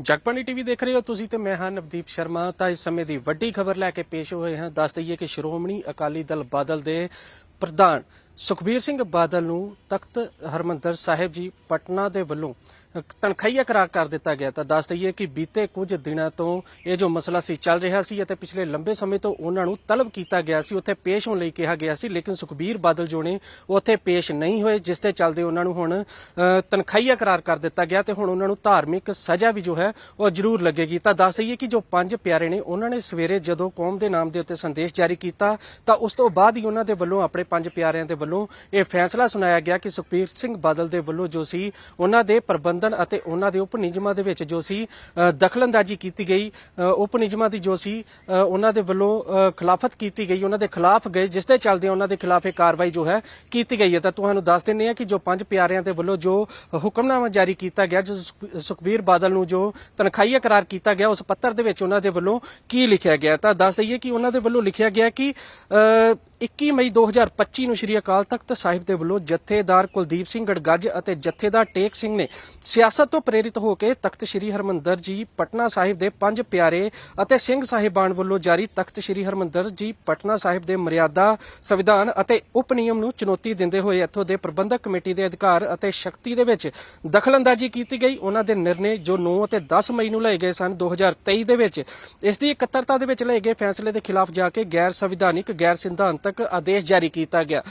Jagbani TV ਦੇਖ ਰਹੇ ਹੋ ਤੁਸੀਂ ਤੇ ਮੈਂ ਹਾਂ ਨਵਦੀਪ ਸ਼ਰਮਾ। ਤਾਂ ਇਸ ਸਮੇਂ ਦੀ ਵੱਡੀ ਖਬਰ ਲੈ ਕੇ ਪੇਸ਼ ਹੋਏ ਹਾਂ। ਦੱਸ ਦਈਏ ਕਿ ਸ਼੍ਰੋਮਣੀ ਅਕਾਲੀ ਦਲ ਬਾਦਲ ਦੇ ਪ੍ਰਧਾਨ ਸੁਖਬੀਰ ਸਿੰਘ ਬਾਦਲ ਨੂੰ ਤਖਤ ਹਰਮੰਦਰ ਸਾਹਿਬ ਜੀ, ਪਟਨਾ ਦੇ ਵੱਲੋਂ ਤਨਖਾਹੀਆ ਕਰਾਰ ਕਰ ਦਿੱਤਾ ਗਿਆ ਤਾਂ ਦੱਸ ਦਈਏ ਕਿ ਬੀਤੇ ਕੁਝ ਦਿਨਾਂ ਤੋਂ ਇਹ ਜੋ ਮਸਲਾ ਸੀ ਚੱਲ ਰਿਹਾ ਸੀ ਅਤੇ ਪਿਛਲੇ ਲੰਬੇ ਸਮੇਂ ਤੋਂ ਉਹਨਾਂ ਨੂੰ ਤਲਬ ਕੀਤਾ ਗਿਆ ਸੀ। ਉੱਥੇ ਪੇਸ਼ ਹੋਣ ਲਈ ਕਿਹਾ ਗਿਆ ਸੀ ਲੇਕਿਨ ਸੁਖਬੀਰ ਬਾਦਲ ਜੋ ਨੇ ਉਹ ਉੱਥੇ ਪੇਸ਼ ਨਹੀਂ ਹੋਏ ਜਿਸ ਦੇ ਚੱਲਦੇ ਉਹਨਾਂ ਨੂੰ ਹੁਣ ਅ, ਤਨਖਾਹੀਆ ਕਰਾਰ ਕਰ ਦਿੱਤਾ ਗਿਆ ਤੇ ਹੁਣ ਉਹਨਾਂ ਨੂੰ ਧਾਰਮਿਕ ਸਜ਼ਾ ਵੀ ਜੋ ਹੈ ਉਹ ਜ਼ਰੂਰ ਲੱਗੇਗੀ। ਤਾਂ ਦੱਸ ਦਈਏ ਕਿ ਜੋ ਪੰਜ ਪਿਆਰੇ ਨੇ ਉਹਨਾਂ ਨੇ ਸਵੇਰੇ ਜਦੋਂ ਕੌਮ ਦੇ ਨਾਮ ਦੇ ਉੱਤੇ ਸੰਦੇਸ਼ ਜਾਰੀ ਕੀਤਾ ਤਾਂ ਉਸ ਤੋਂ ਬਾਅਦ ਹੀ ਉਹਨਾਂ ਦੇ ਵੱਲੋਂ ਆਪਣੇ ਪੰਜ ਪਿਆਰਿਆਂ ਦੇ ਵੱਲੋਂ ਇਹ ਫੈਸਲਾ ਸੁਣਾਇਆ ਗਿਆ ਕਿ ਸੁਖਬੀਰ ਸਿੰਘ ਬਾਦਲ ਦੇ ਵੱਲੋਂ ਜੋ ਸੀ ਉਹਨਾਂ ਦੇ ਪ੍ਰਬੰਧ ਪ੍ਰਬੰਧਨ ਅਤੇ ਉਹਨਾਂ ਦੇ ਉਪ ਨਿਯਮਾਂ ਦੇ ਵਿੱਚ ਜੋ ਸੀ ਅ, ਦਖਲਅੰਦਾਜ਼ੀ ਕੀਤੀ ਗਈ। ਉਪ ਨਿਯਮਾਂ ਦੀ ਜੋ ਸੀ ਅ, ਉਹਨਾਂ ਦੇ ਵੱਲੋਂ ਖਿਲਾਫਤ ਕੀਤੀ ਗਈ। ਉਹਨਾਂ ਦੇ ਖਿਲਾਫ ਗਏ ਜਿਸ ਦੇ ਚੱਲਦੇ ਉਹਨਾਂ ਦੇ ਖਿਲਾਫ ਇਹ ਕਾਰਵਾਈ ਜੋ ਹੈ ਕੀਤੀ ਗਈ ਹੈ। ਤਾਂ ਤੁਹਾਨੂੰ ਦੱਸ ਦਿੰਦੇ ਹਾਂ ਕਿ ਜੋ ਪੰਜ ਪਿਆਰਿਆਂ ਦੇ ਵੱਲੋਂ ਜੋ ਹੁਕਮਨਾਮਾ ਜਾਰੀ ਕੀਤਾ ਗਿਆ ਜੋ ਸੁਖਬੀਰ ਬਾਦਲ ਨੂੰ ਜੋ ਤਨਖਾਹੀਆ ਕਰਾਰ ਕੀਤਾ ਗਿਆ ਉਸ ਪੱਤਰ ਦੇ ਵਿੱਚ ਉਹਨਾਂ ਦੇ ਵੱਲੋਂ ਕੀ ਲਿਖਿਆ ਗਿਆ ਤਾਂ ਦੱਸ ਦਈਏ ਕਿ ਉਹਨਾਂ ਦੇ ਵੱਲੋਂ ਲਿਖਿਆ ਗਿਆ ਕਿ 21 ਮਈ 2025 ਨੂੰ ਸ੍ਰੀ ਅਕਾਲ ਤਖਤ ਸਾਹਿਬ ਦੇ ਵੱਲੋਂ ਜਥੇਦਾਰ ਕੁਲਦੀਪ ਸਿੰਘ ਗੜਗੱਜ ਅਤੇ ਜਥੇਦਾਰ ਟੇਕ ਸਿੰਘ ਨੇ ਸਿਆਸਤ ਤੋਂ ਪ੍ਰੇਰਿਤ ਹੋ ਕੇ ਤਖਤ ਸ੍ਰੀ ਹਰਮੰਦਰ ਜੀ, ਪਟਨਾ ਸਾਹਿਬ ਦੇ ਪੰਜ ਪਿਆਰੇ ਅਤੇ ਸਿੰਘ ਸਾਹਿਬਾਨ ਵੱਲੋਂ ਜਾਰੀ ਤਖਤ ਸ੍ਰੀ ਹਰਮੰਦਰ ਜੀ, ਪਟਨਾ ਸਾਹਿਬ ਦੇ ਮਰਿਆਦਾ, ਸੰਵਿਧਾਨ ਅਤੇ ਉਪ ਨਿਯਮ ਨੂੰ ਚੁਣੌਤੀ ਦਿੰਦੇ ਹੋਏ ਇੱਥੋਂ ਦੇ ਪ੍ਰਬੰਧਕ ਕਮੇਟੀ ਦੇ ਅਧਿਕਾਰ ਅਤੇ ਸ਼ਕਤੀ ਦੇ ਵਿੱਚ ਦਖਲਅੰਦਾਜ਼ੀ ਕੀਤੀ ਗਈ। ਉਹਨਾਂ ਦੇ ਨਿਰਣੇ ਜੋ 9 ਅਤੇ 10 ਮਈ ਨੂੰ ਲਏ ਗਏ ਸਨ 2023 ਦੇ ਵਿੱਚ, ਇਸ ਦੀ ਇਕੱਤਰਤਾ ਦੇ ਵਿੱਚ ਲਏ ਗਏ ਫੈਸਲੇ ਦੇ ਖਿਲਾਫ ਜਾ ਕੇ ਗੈਰ ਸੰਵਿਧਾਨਿਕ, ਗੈਰ ਸਿਧਾਂਤਕ ਆਦੇਸ਼ ਜਾਰੀ ਕੀਤਾ ਗਿਆ।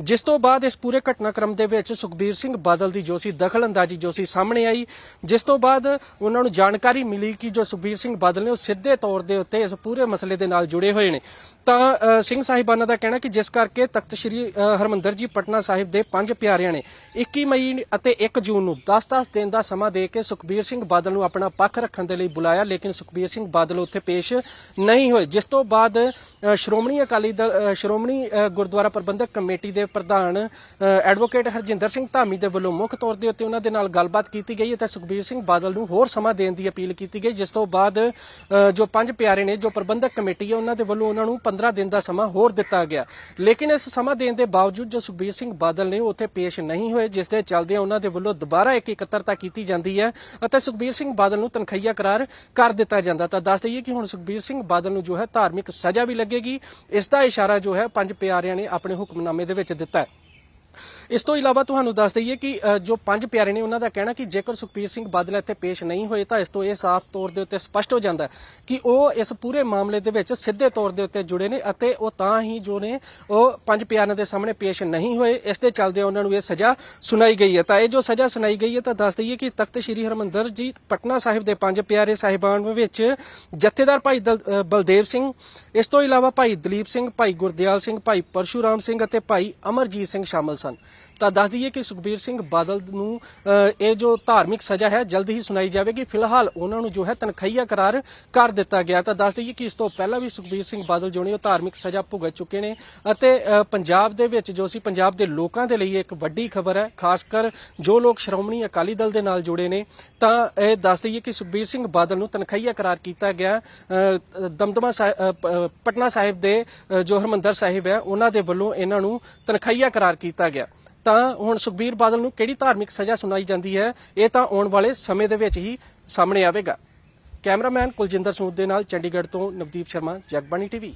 ਜਿਸ ਤੋਂ ਬਾਅਦ ਇਸ ਪੂਰੇ ਘਟਨਾਕ੍ਰਮ ਦੇ ਵਿੱਚ ਸੁਖਬੀਰ ਸਿੰਘ ਬਾਦਲ ਦੀ ਜੋ ਸੀ ਦਖਲਅੰਦਾਜ਼ੀ ਜੋ ਸੀ ਸਾਹਮਣੇ ਆਈ। ਜਿਸ ਤੋਂ ਬਾਅਦ ਉਹਨਾਂ ਨੂੰ ਜਾਣਕਾਰੀ ਮਿਲੀ ਕਿ ਜੋ ਸੁਖਬੀਰ ਸਿੰਘ ਬਾਦਲ ਨੇ ਉਹ ਸਿੱਧੇ ਤੌਰ ਦੇ ਉੱਤੇ ਇਸ ਪੂਰੇ ਮਸਲੇ ਦੇ ਨਾਲ ਜੁੜੇ ਹੋਏ ਨੇ। ਤਾਂ ਸਿੰਘ ਸਾਹਿਬਾਨਾਂ ਦਾ ਕਹਿਣਾ ਕਿ ਜਿਸ ਕਰਕੇ ਤਖਤ ਸ੍ਰੀ ਅ, ਹਰਮੰਦਰ ਜੀ ਪਟਨਾ ਸਾਹਿਬ ਦੇ ਪੰਜ ਪਿਆਰਿਆਂ ਨੇ 21 ਮਈ ਅਤੇ 1 ਜੂਨ ਨੂੰ 10-10 ਦਿਨ ਦਾ ਸਮਾਂ ਦੇ ਕੇ ਸੁਖਬੀਰ ਸਿੰਘ ਬਾਦਲ ਨੂੰ ਆਪਣਾ ਪੱਖ ਰੱਖਣ ਦੇ ਲਈ ਬੁਲਾਇਆ ਲੇਕਿਨ ਸੁਖਬੀਰ ਸਿੰਘ ਬਾਦਲ ਉੱਥੇ ਪੇਸ਼ ਨਹੀਂ ਹੋਏ। ਜਿਸ ਤੋਂ ਬਾਅਦ ਸ਼੍ਰੋਮਣੀ ਅਕਾਲੀ ਦਲ ਅ, ਸ਼੍ਰੋਮਣੀ ਗੁਰਦੁਆਰਾ ਪ੍ਰਬੰਧਕ ਕਮੇਟੀ ਦੇ ਪ੍ਰਧਾਨ ਐਡਵੋਕੇਟ ਹਰਜਿੰਦਰ ਸਿੰਘ ਧਾਮੀ ਦੇ ਵੱਲੋਂ ਮੁੱਖ ਤੌਰ ਦੇ ਉੱਤੇ ਉਹਨਾਂ ਦੇ ਨਾਲ ਗੱਲਬਾਤ ਕੀਤੀ ਗਈ ਅਤੇ ਸੁਖਬੀਰ ਸਿੰਘ ਬਾਦਲ ਨੂੰ ਹੋਰ ਸਮਾਂ ਦੇਣ ਦੀ ਅਪੀਲ ਕੀਤੀ ਗਈ, ਜਿਸ ਤੋਂ ਬਾਅਦ ਜੋ ਪੰਜ ਪਿਆਰੇ ਨੇ, ਜੋ ਪ੍ਰਬੰਧਕ ਕਮੇਟੀ ਹੈ, ਉਹਨਾਂ ਦੇ ਵੱਲੋਂ ਉਹਨਾਂ ਨੂੰ 15 ਦਿਨ ਦਾ ਸਮਾਂ ਹੋਰ ਦਿੱਤਾ ਗਿਆ। ਲੇਕਿਨ ਇਸ ਸਮਾਂ ਦੇਣ ਦੇ ਬਾਵਜੂਦ ਜੋ ਸੁਖਬੀਰ ਸਿੰਘ ਬਾਦਲ ਨੇ ਉੱਥੇ ਪੇਸ਼ ਨਹੀਂ ਹੋਏ, ਜਿਸ ਦੇ ਚੱਲਦੇ ਉਹਨਾਂ ਦੇ ਵੱਲੋਂ ਦੁਬਾਰਾ ਇੱਕ ਇਕੱਤਰਤਾ ਕੀਤੀ ਜਾਂਦੀ ਹੈ ਅਤੇ ਸੁਖਬੀਰ ਸਿੰਘ ਬਾਦਲ ਨੂੰ ਤਨਖਈਆ ਕਰਾਰ ਕਰ ਦਿੱਤਾ ਜਾਂਦਾ। ਤਾਂ ਦੱਸ ਦਈਏ ਕਿ ਹੁਣ ਸੁਖਬੀਰ ਸਿੰਘ ਬਾਦਲ ਨੂੰ ਜੋ ਹੈ ਧਾਰਮਿਕ ਸਜ਼ਾ ਵੀ ਲੱਗੇਗੀ। ਇਸ ਦਾ ਇਸ਼ਾਰਾ ਜੋ ਹੈ ਪੰਜ ਪਿਆਰਿਆਂ ਨੇ ਆਪਣੇ ਹੁਕਮਨਾਮੇ ਦੇ ਵਿੱਚ ਦਿੱਤਾ ਹੈ। ਇਸ ਤੋਂ ਇਲਾਵਾ ਤੁਹਾਨੂੰ ਦੱਸ ਦਈਏ ਕਿ ਜੋ ਪੰਜ ਪਿਆਰੇ ਨੇ ਉਹਨਾਂ ਦਾ ਕਹਿਣਾ ਕਿ ਜੇਕਰ ਸੁਖਬੀਰ ਸਿੰਘ ਬਾਦਲ ਇੱਥੇ ਪੇਸ਼ ਨਹੀਂ ਹੋਏ ਤਾਂ ਇਸ ਤੋਂ ਇਹ ਸਾਫ਼ ਤੌਰ ਦੇ ਉੱਤੇ ਸਪਸ਼ਟ ਹੋ ਜਾਂਦਾ ਕਿ ਉਹ ਇਸ ਪੂਰੇ ਮਾਮਲੇ ਦੇ ਵਿੱਚ ਸਿੱਧੇ ਤੌਰ ਦੇ ਉੱਤੇ ਜੁੜੇ ਨੇ ਅਤੇ ਉਹ ਤਾਂ ਹੀ ਜੋ ਨੇ ਉਹ ਪੰਜ ਪਿਆਰਿਆਂ ਦੇ ਸਾਹਮਣੇ ਪੇਸ਼ ਨਹੀਂ ਹੋਏ। ਇਸ ਦੇ ਚੱਲਦੇ ਉਹਨਾਂ ਨੂੰ ਇਹ ਸਜ਼ਾ ਸੁਣਾਈ ਗਈ ਹੈ। ਤਾਂ ਇਹ ਜੋ ਸਜ਼ਾ ਸੁਣਾਈ ਗਈ ਹੈ ਤਾਂ ਦੱਸ ਦਈਏ ਕਿ ਤਖਤ ਸ੍ਰੀ ਹਰਮੰਦਰ ਜੀ ਪਟਨਾ ਸਾਹਿਬ ਦੇ ਪੰਜ ਪਿਆਰੇ ਸਾਹਿਬਾਨ ਵਿੱਚ ਜਥੇਦਾਰ ਭਾਈ ਦਲ- ਬਲਦੇਵ ਸਿੰਘ, ਇਸ ਤੋਂ ਇਲਾਵਾ ਭਾਈ ਦਲੀਪ ਸਿੰਘ, ਭਾਈ ਗੁਰਦਿਆਲ ਸਿੰਘ, ਭਾਈ ਪਰਸ਼ੂਰਾਮ ਸਿੰਘ ਅਤੇ ਭਾਈ ਅਮਰਜੀਤ ਸਿੰਘ ਸ਼ਾਮਲ ਸਨ। ਤਾਂ ਦੱਸ ਦਈਏ ਕਿ ਸੁਖਬੀਰ ਸਿੰਘ ਬਾਦਲ ਨੂੰ ਇਹ ਜੋ ਧਾਰਮਿਕ ਸਜ਼ਾ ਹੈ, ਜਲਦ ਹੀ ਸੁਣਾਈ ਜਾਵੇਗੀ। ਫਿਲਹਾਲ ਉਹਨਾਂ ਨੂੰ ਜੋ ਹੈ ਤਨਖਾਹੀਆ ਕਰਾਰ ਕਰ ਦਿੱਤਾ ਗਿਆ। ਤਾਂ ਦੱਸ ਦਈਏ ਕਿ ਇਸ ਤੋਂ ਪਹਿਲਾਂ ਵੀ ਸੁਖਬੀਰ ਸਿੰਘ ਬਾਦਲ ਜੋ ਨੇ ਉਹ ਧਾਰਮਿਕ ਸਜ਼ਾ ਭੁਗਤ ਚੁੱਕੇ ਨੇ ਅਤੇ ਪੰਜਾਬ ਦੇ ਵਿੱਚ ਜੋ ਸੀ, ਪੰਜਾਬ ਦੇ ਲੋਕਾਂ ਦੇ ਲਈ ਇੱਕ ਵੱਡੀ ਖਬਰ ਹੈ, ਖਾਸ ਕਰ ਜੋ ਲੋਕ ਸ਼੍ਰੋਮਣੀ ਅਕਾਲੀ ਦਲ ਦੇ ਨਾਲ ਜੁੜੇ ਨੇ। ਤਾਂ ਇਹ ਦੱਸ ਦਈਏ ਕਿ ਸੁਖਬੀਰ ਸਿੰਘ ਬਾਦਲ ਨੂੰ ਤਨਖਾਹੀਆ ਕਰਾਰ ਕੀਤਾ ਗਿਆ। ਦਮਦਮਾ ਸਾਹਿਬ- ਪਟਨਾ ਸਾਹਿਬ ਦੇ ਜੋ ਹਰਮੰਦਰ ਸਾਹਿਬ ਹੈ, ਉਹਨਾਂ ਦੇ ਵੱਲੋਂ ਇਹਨਾਂ ਨੂੰ ਤਨਖਾਹੀਆ ਕਰਾਰ ਕੀਤਾ ਗਿਆ। ਤਾਂ ਹੁਣ ਸੁਖਬੀਰ ਬਾਦਲ ਨੂੰ ਕਿਹੜੀ ਧਾਰਮਿਕ ਸਜ਼ਾ ਸੁਣਾਈ ਜਾਂਦੀ ਹੈ? ਇਹ ਤਾਂ ਆਉਣ ਵਾਲੇ ਸਮੇਂ ਦੇ ਵਿੱਚ ਹੀ ਸਾਹਮਣੇ ਆਵੇਗਾ। ਕੈਮਰਾਮੈਨ ਕੁਲਜਿੰਦਰ ਸੂਦ ਦੇ ਨਾਲ ਚੰਡੀਗੜ੍ਹ ਤੋਂ ਨਵਦੀਪ ਸ਼ਰਮਾ, ਜਗਬਾਣੀ ਟੀਵੀ।